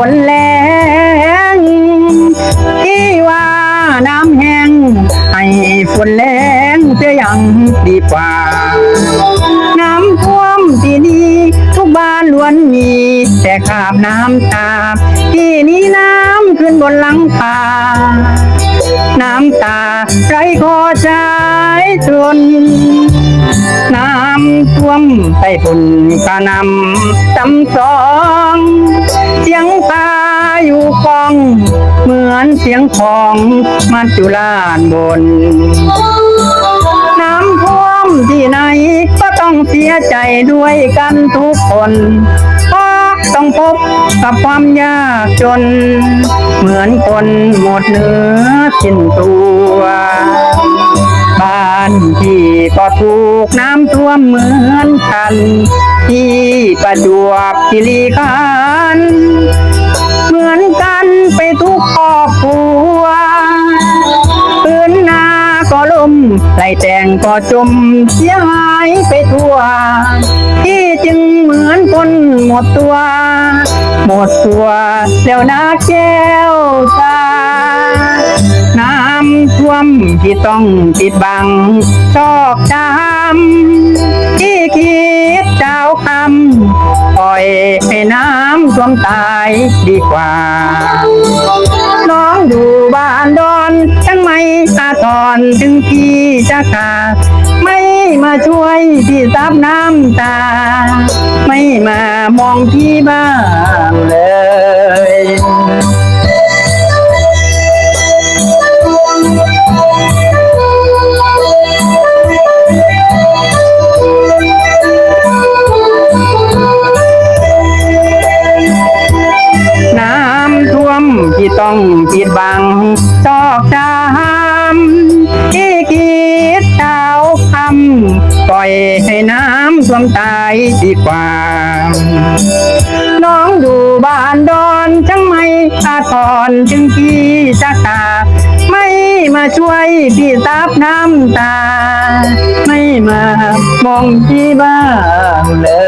ฝนแรงที่ว่าน้ำแห้งให้ฝนแรงจะยังดีกว่า น้ำท่วมที่นี่ทุกบ้านล้วนมี แต่ขาบน้ำตา ที่นี้น้ำขึ้นบนหลังคาน้ำตาไรขอใจจน ท่วมใต้ฝุ่นกระนำจำสองเสียงพาอยู่กอง เหมือนเสียงของมัจจุลานบน น้ำท่วมที่ไหนก็ต้องเสียใจด้วยกันทุกคนเพราะต้องพบกับความยากจน เหมือนคนหมดเนื้อสิ้นตัวานที่ก็ถูกน้ำท่วมเหมือนกัน ที่ประจวบคีรีขันธ์เหมือนกันไปทุกครอบครัวพื้นนาก็ล่มไรแต่งก็จมเสียหายไปทั่ว ที่จึงเหมือนคนหมดตัว หมดตัวแล้วนะแก้วตา ที่ต้องปิดบังชอกช้ำที่คิดเจ้าคำปล่อยให้น้ำท่วมตายดีกว่า น้องอยู่บ้านดอนทั้งไม่อาทรถึงพี่จะขาดไม่มาช่วยพี่ซับน้ำตา ไม่มามองพี่บ้าง ต้องปิดบังชอกช้ำที่คิดเช้าคำปล่อยให้น้ำท่วมตายดีกว่า น้องอยู่บ้านดอนจังไม่อาทรจึงพี่จะขาไม่มาช่วยพี่ซับน้ำตา ไม่มามองพี่บ้างเลย